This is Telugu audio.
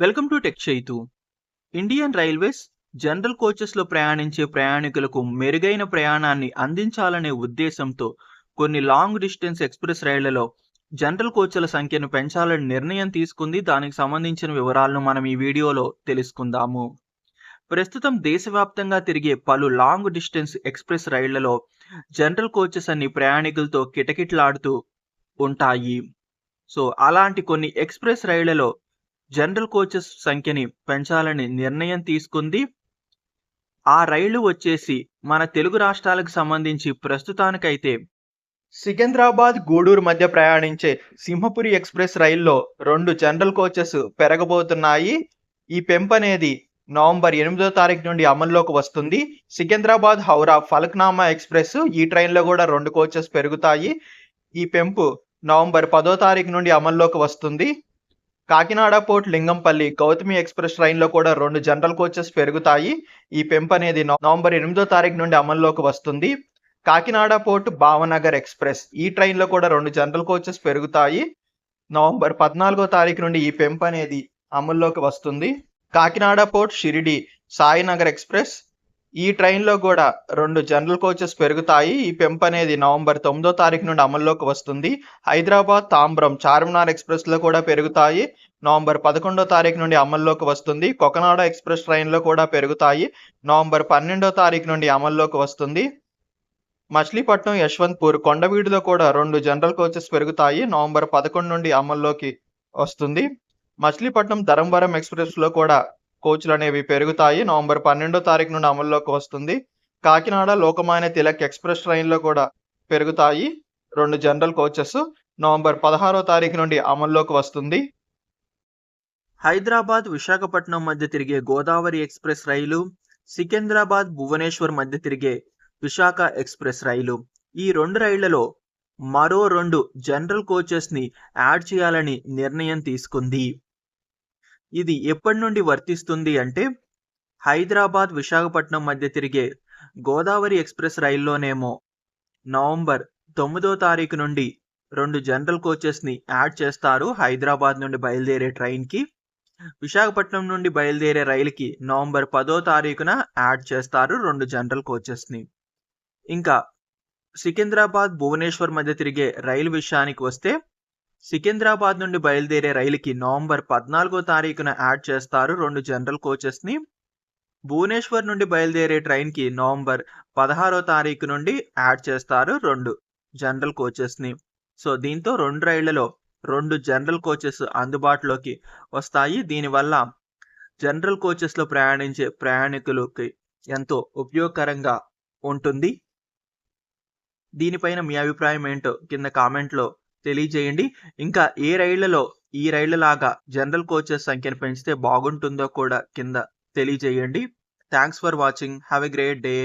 Welcome to tech Chaitu. Indian railways general కోచెస్లో ప్రయాణించే ప్రయాణికులకు మెరుగైన ప్రయాణాన్ని అందించాలనే ఉద్దేశంతో కొన్ని లాంగ్ డిస్టెన్స్ ఎక్స్ప్రెస్ రైళ్ళలో జనరల్ కోచ్ల సంఖ్యను పెంచాలని నిర్ణయం తీసుకుంది. దానికి సంబంధించిన వివరాలను మనం ఈ వీడియోలో తెలుసుకుందాము. ప్రస్తుతం దేశవ్యాప్తంగా తిరిగే పలు లాంగ్ డిస్టెన్స్ ఎక్స్ప్రెస్ రైళ్ళలో జనరల్ కోచెస్ అన్ని ప్రయాణికులతో కిటకిటలాడుతూ ఉంటాయి. సో అలాంటి కొన్ని ఎక్స్ప్రెస్ రైళ్ళలో జనరల్ కోచెస్ సంఖ్యని పెంచాలని నిర్ణయం తీసుకుంది. ఆ రైళ్ళు వచ్చేసి మన తెలుగు రాష్ట్రాలకు సంబంధించి ప్రస్తుతానికైతే సికింద్రాబాద్ గూడూరు మధ్య ప్రయాణించే సింహపురి ఎక్స్ప్రెస్ రైల్లో రెండు జనరల్ కోచెస్ పెరగబోతున్నాయి. ఈ పెంపు అనేది నవంబర్ ఎనిమిదో తారీఖు నుండి అమల్లోకి వస్తుంది. సికింద్రాబాద్ హౌరా ఫలక్నామా ఎక్స్ప్రెస్ ఈ ట్రైన్లో కూడా రెండు కోచెస్ పెరుగుతాయి. ఈ పెంపు నవంబర్ పదో తారీఖు నుండి అమల్లోకి వస్తుంది. కాకినాడ పోర్ట్ లింగంపల్లి గౌతమి ఎక్స్ప్రెస్ ట్రైన్లో కూడా రెండు జనరల్ కోచెస్ పెరుగుతాయి. ఈ పెంపు అనేది నవంబర్ ఎనిమిదో తారీఖు నుండి అమల్లోకి వస్తుంది. కాకినాడ పోర్ట్ భావనగర్ ఎక్స్ప్రెస్ ఈ ట్రైన్లో కూడా రెండు జనరల్ కోచెస్ పెరుగుతాయి. నవంబర్ పద్నాలుగో తారీఖు నుండి ఈ పెంపు అనేది అమల్లోకి వస్తుంది. కాకినాడ పోర్ట్ షిరిడి సాయినగర్ ఎక్స్ప్రెస్ ఈ ట్రైన్లో కూడా రెండు జనరల్ కోచెస్ పెరుగుతాయి. ఈ పెంపు అనేది నవంబర్ తొమ్మిదో తారీఖు నుండి అమల్లోకి వస్తుంది. హైదరాబాద్ తాంబ్రం చార్మినార్ ఎక్స్ప్రెస్లో కూడా పెరుగుతాయి. నవంబర్ పదకొండో తారీఖు నుండి అమల్లోకి వస్తుంది. కొకనాడ ఎక్స్ప్రెస్ ట్రైన్లో కూడా పెరుగుతాయి. నవంబర్ పన్నెండో తారీఖు నుండి అమల్లోకి వస్తుంది. మచిలీపట్నం యశ్వంత్పూర్ కొండవీడులో కూడా రెండు జనరల్ కోచెస్ పెరుగుతాయి. నవంబర్ పదకొండు నుండి అమల్లోకి వస్తుంది. మచిలీపట్నం ధరంవరం ఎక్స్ప్రెస్లో కూడా కోచ్లు అనేవి పెరుగుతాయి. నవంబర్ పన్నెండో తారీఖు నుండి అమల్లోకి వస్తుంది. కాకినాడ లోకమాన్య తిలక్ ఎక్స్ప్రెస్ ట్రైన్లో కూడా పెరుగుతాయి రెండు జనరల్ కోచెస్. నవంబర్ పదహారో తారీఖు నుండి అమల్లోకి వస్తుంది. హైదరాబాద్ విశాఖపట్నం మధ్య తిరిగే గోదావరి ఎక్స్ప్రెస్ రైలు సికింద్రాబాద్ భువనేశ్వర్ మధ్య తిరిగే విశాఖ ఎక్స్ప్రెస్ రైలు. ఈ రెండు రైళ్ళలో మరో రెండు జనరల్ కోచెస్ని యాడ్ చేయాలని నిర్ణయం తీసుకుంది. ఇది ఎప్పటి నుండి వర్తిస్తుంది అంటే హైదరాబాద్ విశాఖపట్నం మధ్య తిరిగే గోదావరి ఎక్స్ప్రెస్ రైల్లోనేమో నవంబర్ తొమ్మిదో తారీఖు నుండి రెండు జనరల్ కోచెస్ని యాడ్ చేస్తారు హైదరాబాద్ నుండి బయలుదేరే ట్రైన్కి. విశాఖపట్నం నుండి బయలుదేరే రైలుకి నవంబర్ పదో తారీఖున యాడ్ చేస్తారు రెండు జనరల్ కోచెస్ని. ఇంకా సికింద్రాబాద్ భువనేశ్వర్ మధ్య తిరిగే రైలు విషయానికి వస్తే సికింద్రాబాద్ నుండి బయలుదేరే రైలుకి నవంబర్ పద్నాలుగో తారీఖున యాడ్ చేస్తారు రెండు జనరల్ కోచెస్ని. భువనేశ్వర్ నుండి బయలుదేరే ట్రైన్కి నవంబర్ పదహారో తారీఖు నుండి యాడ్ చేస్తారు రెండు జనరల్ కోచెస్ని. సో దీంతో రెండు రైళ్ళలో రెండు జనరల్ కోచెస్ అందుబాటులోకి వస్తాయి. దీనివల్ల జనరల్ కోచెస్లో ప్రయాణించే ప్రయాణికులకి ఎంతో ఉపయోగకరంగా ఉంటుంది. దీనిపైన మీ అభిప్రాయం ఏంటో కింద కామెంట్లో తెలియజేయండి. ఇంకా ఏ రైళ్ళలో ఈ రైళ్ళలాగా జనరల్ కోచెస్ సంఖ్యను పెంచితే బాగుంటుందో కూడా కింద తెలియజేయండి. Thanks for watching. Have a great day.